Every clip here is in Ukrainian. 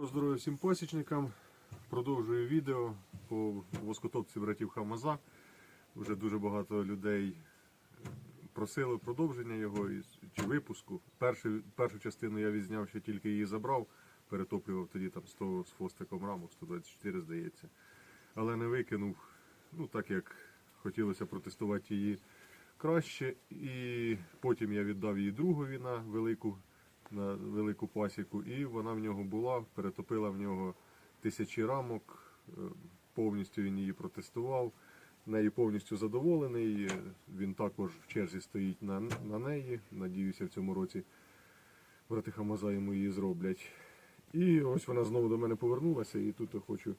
Здоров'я всім посічникам. Продовжую відео по воскотопці братів Хамаза. Вже дуже багато людей просили продовження його чи випуску. Першу, першу частину я відзняв, що тільки її забрав, перетоплював тоді там 100 з хвостиком рамок, 124 здається. Але не викинув, ну так як хотілося протестувати її краще. І потім я віддав її другові на велику на велику пасіку, і вона в нього була, перетопила в нього тисячі рамок, е, повністю він її протестував. Нею повністю задоволений. е, Він також в черзі стоїть на, на неї. Надіюся, в цьому році брати Хамаза йому її зроблять. І ось вона знову до мене повернулася, і тут я хочу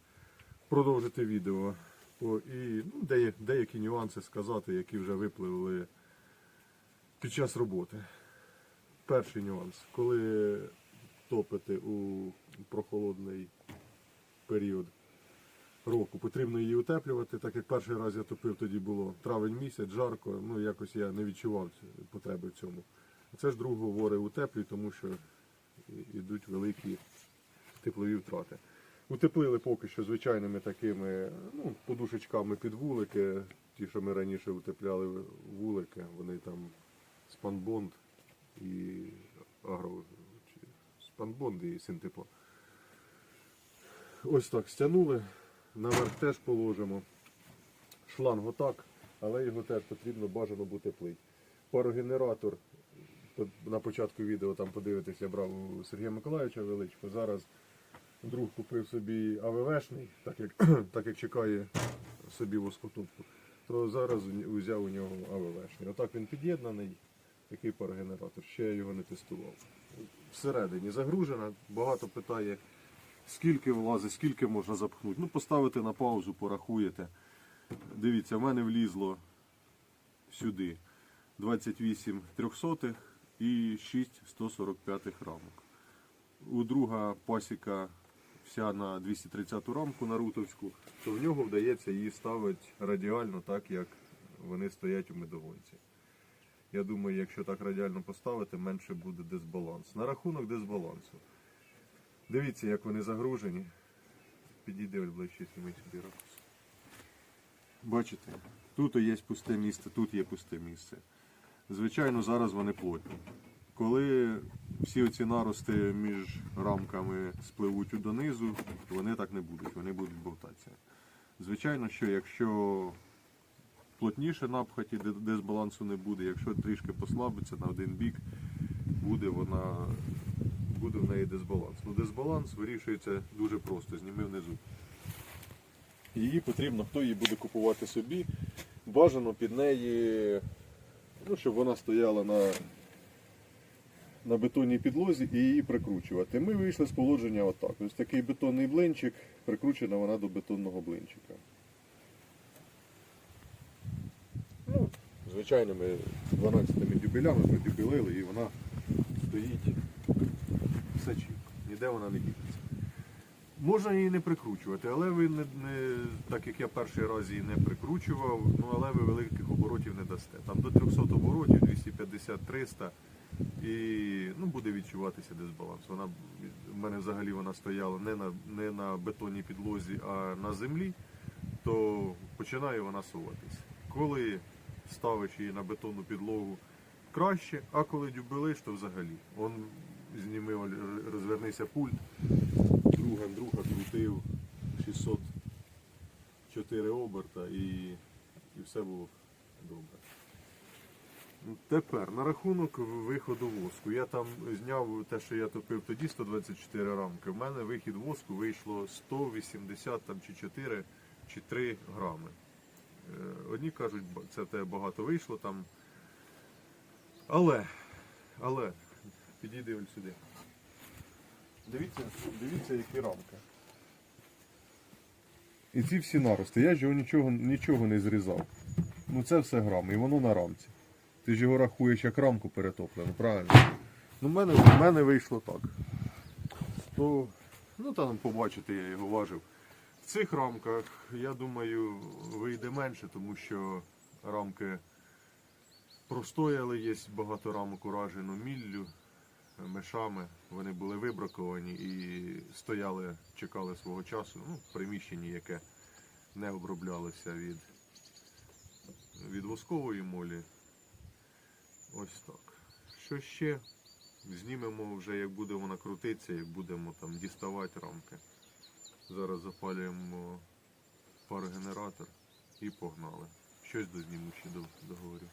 продовжити відео. І ну, дея- деякі нюанси сказати, які вже випливли під час роботи. Перший нюанс, коли топити у прохолодний період року, потрібно її утеплювати, так як перший раз я топив, тоді було травень місяць, жарко, ну якось я не відчував потреби в цьому. А Це ж друг говорить утеплюй, тому що йдуть великі теплові втрати. Утеплили поки що звичайними такими ну, подушечками під вулики. Ті, що ми раніше утепляли вулики, вони там спанбонд і агро чи спанбонд і синтепон. Ось так стягнули. Наверх теж положимо. Шланг отак, але його теж потрібно бажано буде плить. Парогенератор. На початку відео там подивитись, я брав у Сергія Миколаївича величко. Зараз друг купив собі АВВшний, так як, так як чекає собі воскотутку, то зараз взяв у нього АВВшний. Отак він під'єднаний, такий парогенератор. Ще я його не тестував. Всередині загружена, багато питає, скільки влазить, скільки можна запхнути. Ну, поставити на паузу, порахуєте. Дивіться, в мене влізло сюди 28 трьохсотих і 6 145 рамок. У друга пасіка вся на 230 рамку на рутовську, то в нього вдається її ставити радіально так, як вони стоять у медогонці. Я думаю, якщо так радіально поставити, менше буде дисбаланс. На рахунок дисбалансу. Дивіться, як вони загружені. Підійди Оль, ближче, знімай собі ракурс. Бачите, тут є пусте місце, тут є пусте місце. Звичайно, зараз вони плотні. Коли всі оці нарости між рамками спливуть донизу, вони так не будуть, вони будуть бовтатися. Звичайно, що якщо плотніше напхаті, де дисбалансу не буде, якщо трішки послабиться на один бік, буде вона буде в неї дисбаланс. Ну, дисбаланс вирішується дуже просто, зніми внизу. Її потрібно, хто її буде купувати собі, бажано під неї, ну, щоб вона стояла на, на бетонній підлозі і її прикручувати. Ми вийшли з положення отак. Ось такий бетонний блинчик, прикручена вона до бетонного блинчика. Ну, звичайними 12 дюбелями придюбелили і вона стоїть все чітко. Ніде вона не діється. Можна її не прикручувати, але ви не, не так як я перший раз її не прикручував, ну але ви великих оборотів не дасте. Там до 300 оборотів, 250-300 і ну, буде відчуватися дисбаланс. Вона в мене взагалі вона стояла не на, не на бетонній підлозі, а на землі, то починає вона суватись. Коли ставиш її на бетонну підлогу краще, а коли дюбелиш, то взагалі. Он зніми, розвернися пульт друг Андруха крутив 604 оберта і, і все було добре. Тепер на рахунок виходу воску. Я там зняв те, що я топив тоді 124 рамки. У мене вихід воску вийшло 180 там, чи 4 чи 3 грами. Е, Одні кажуть, це тебе багато вийшло там. Але, але, підійди ось сюди. Дивіться, дивіться, які рамки. І ці всі нарости. Я ж його нічого, нічого не зрізав. Ну це все грами, і воно на рамці. Ти ж його рахуєш як рамку перетоплену, правильно? Ну, в мене, в мене вийшло так. 100, ну там побачите, я його важив. Цих рамках, я думаю, вийде менше, тому що рамки простояли, є багато рамок уражено міллю. мишами. Вони були вибраковані і стояли, чекали свого часу. Ну, в приміщенні, яке не оброблялося від, від воскової молі. Ось так. Що ще? Знімемо вже, як буде вона крутитися, як будемо там діставати рамки. Зараз запалюємо парогенератор і погнали. Щось дозніму ще до- договорю.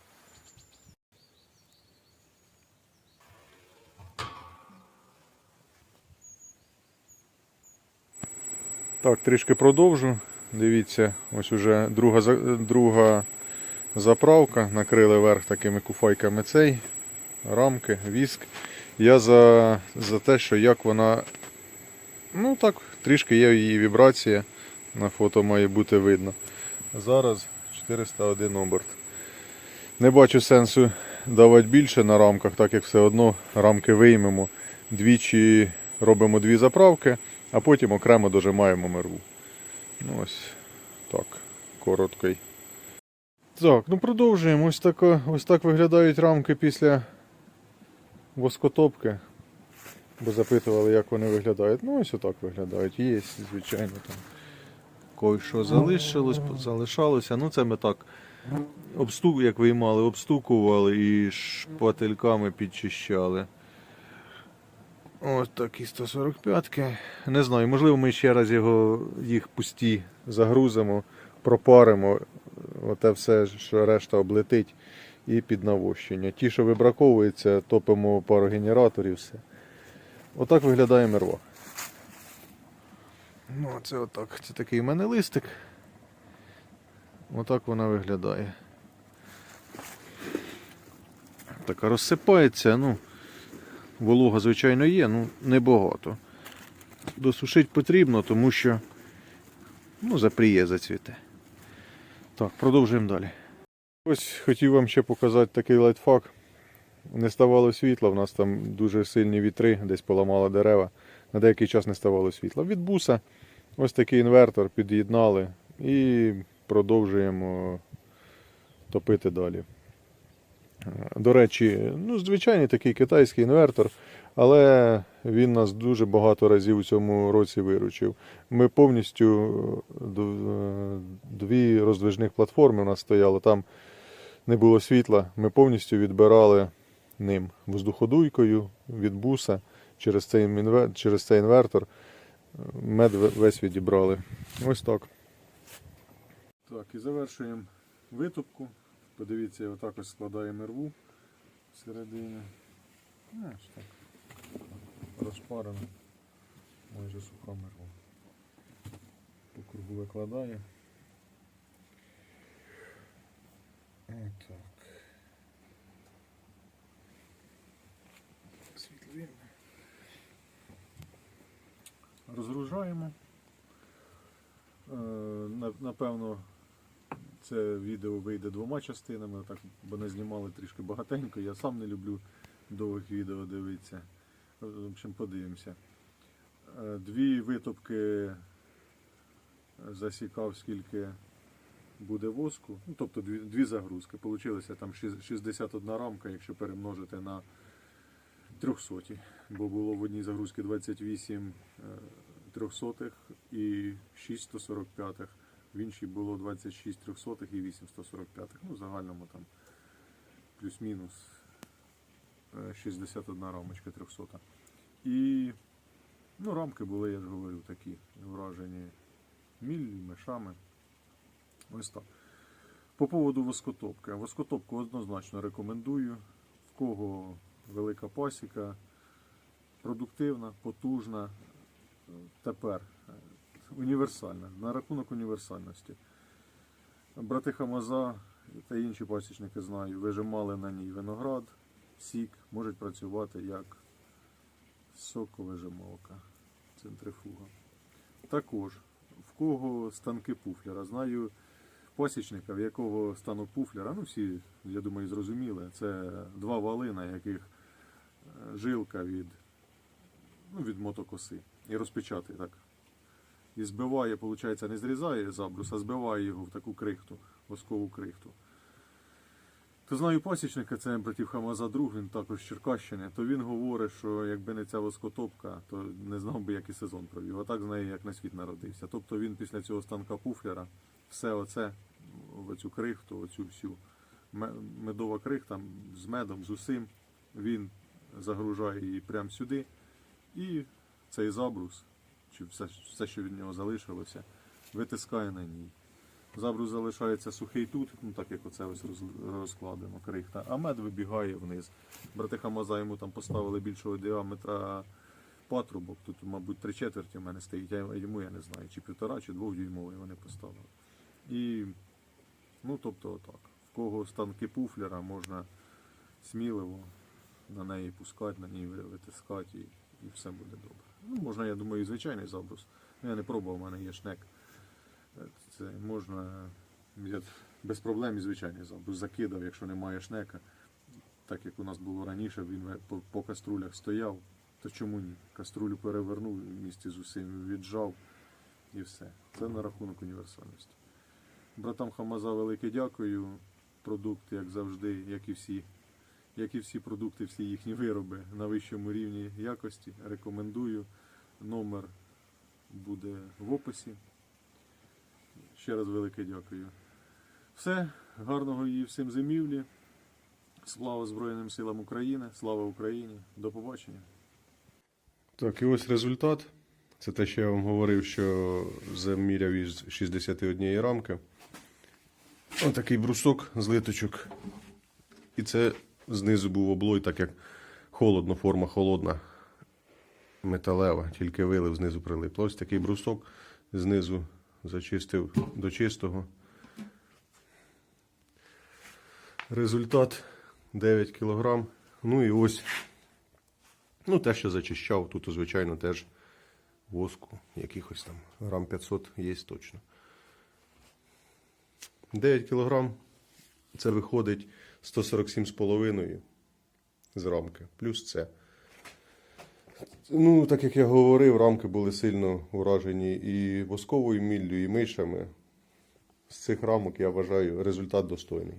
Так, трішки продовжу. Дивіться, ось уже друга, друга заправка. Накрили верх такими куфайками цей, рамки, віск. Я за, за те, що як вона. Ну так, трішки є її вібрація. На фото має бути видно. Зараз 401 оберт. Не бачу сенсу давати більше на рамках, так як все одно рамки виймемо. Двічі робимо дві заправки, а потім окремо дожимаємо мерву. Ну ось так, коротко. Так, ну продовжуємо. Ось так, ось так виглядають рамки після воскотопки. Бо запитували, як вони виглядають. Ну, ось отак виглядають. Є, звичайно, там. Кой-що залишилось, залишалося. Ну, це ми так обстук, як виймали, обстукували і шпательками підчищали. Ось такі 145-ки. Не знаю, можливо, ми ще раз його, їх пусті загрузимо, пропаримо. Оте все, що решта облетить, і під навощення. Ті, що вибраковуються, топимо парогенератор і все. Отак виглядає мерва. Ну, це отак. Це такий в мене листик. Отак вона виглядає. Така розсипається, ну. Волога, звичайно, є, ну небагато. Досушити потрібно, тому що ну, запріє зацвіте. Так, продовжуємо далі. Ось хотів вам ще показати такий лайтфак. Не ставало світла, в нас там дуже сильні вітри, десь поламало дерева. На деякий час не ставало світла. Від буса ось такий інвертор під'єднали і продовжуємо топити далі. До речі, ну, звичайний такий китайський інвертор, але він нас дуже багато разів у цьому році виручив. Ми повністю дві роздвижних платформи у нас стояло, там не було світла. Ми повністю відбирали ним воздуходуйкою від буса через цей, інвер- через цей інвертор. Мед весь відібрали. Ось так. Так, і завершуємо витопку. Подивіться, я отак ось складаємо рву всередині. Ну, ось так. Розпарено. Майже суха мерва. По кругу викладає. Отак. Розгружаємо. Е, Напевно, це відео вийде двома частинами, так, бо не знімали трішки багатенько. Я сам не люблю довгих відео дивитися. В общем, подивимося. Е, Дві витопки засікав, скільки буде воску. Ну, тобто дві, дві загрузки. Получилося там 61 рамка, якщо перемножити на 300. Бо було в одній загрузці 28 е, трьохсотих і 6 145. В іншій було 26 трьохсотих і 8 145. Ну, в загальному там плюс-мінус е, 61 рамочка 300. І ну, рамки були, я ж говорю, такі вражені міллі, мешами. Ось так. По поводу воскотопки. Воскотопку однозначно рекомендую. В кого велика пасіка, продуктивна, потужна. Тепер е, універсальна. На рахунок універсальності. Брати Хамаза та інші пасічники знаю, вижимали на ній виноград, сік, можуть працювати як соковижималка, центрифуга. Також в кого станки пуфлера. Знаю пасічника, в якого станок пуфлера, ну всі, я думаю, зрозуміли. Це два вали, на яких е, жилка від, ну, від мотокоси. І розпечати так. І збиває, виходить, не зрізає забрус, а збиває його в таку крихту, воскову крихту. То знаю пасічника, це братів Хамаза друг, він також з Черкащини, то він говорить, що якби не ця воскотопка, то не знав би, як і сезон провів. А так знає, як на світ народився. Тобто він після цього станка пуфлера все оце, оцю крихту, оцю всю ме- медова крихта з медом, з усім, він загружає її прямо сюди. І цей забрус, чи все, все, що від нього залишилося, витискає на ній. Забрус залишається сухий тут, ну так як оце ось роз- розкладено крихта, а мед вибігає вниз. Брати Хамаза йому там поставили більшого діаметра патрубок. Тут, мабуть, три четверті в мене стоїть, а йому я не знаю, чи півтора, чи двохдюймовий вони поставили. І, ну, тобто отак. В кого станки пуфлера можна сміливо на неї пускати, на ній витискати, і, і все буде добре. Ну, можна, я думаю, і звичайний забрус. Ну, Я не пробував, у мене є шнек. Це можна без проблем і звичайний забрус. Закидав, якщо немає шнека. Так як у нас було раніше, він по каструлях стояв, то чому ні? Каструлю перевернув в місті з усім, віджав і все. Це на рахунок універсальності. Братам Хамаза велике дякую. Продукт, як завжди, як і всі, як і всі продукти, всі їхні вироби на вищому рівні якості. Рекомендую. Номер буде в описі. Ще раз велике дякую. Все, гарного її всім зимівлі. Слава Збройним силам України, слава Україні. До побачення. Так, і ось результат. Це те, що я вам говорив, що заміряв із 61 рамки. Отакий брусок з литочок. І це знизу був облой, так як холодно, форма холодна, металева, тільки вилив, знизу прилипло. Ось такий брусок знизу зачистив до чистого. Результат 9 кг. Ну і ось Ну, те, що зачищав, тут, звичайно, теж воску, якихось там грам 500 є точно. 9 кілограм це виходить 147,5 з рамки, плюс це. Ну, так як я говорив, рамки були сильно уражені і восковою міллю, і мишами. З цих рамок я вважаю результат достойний.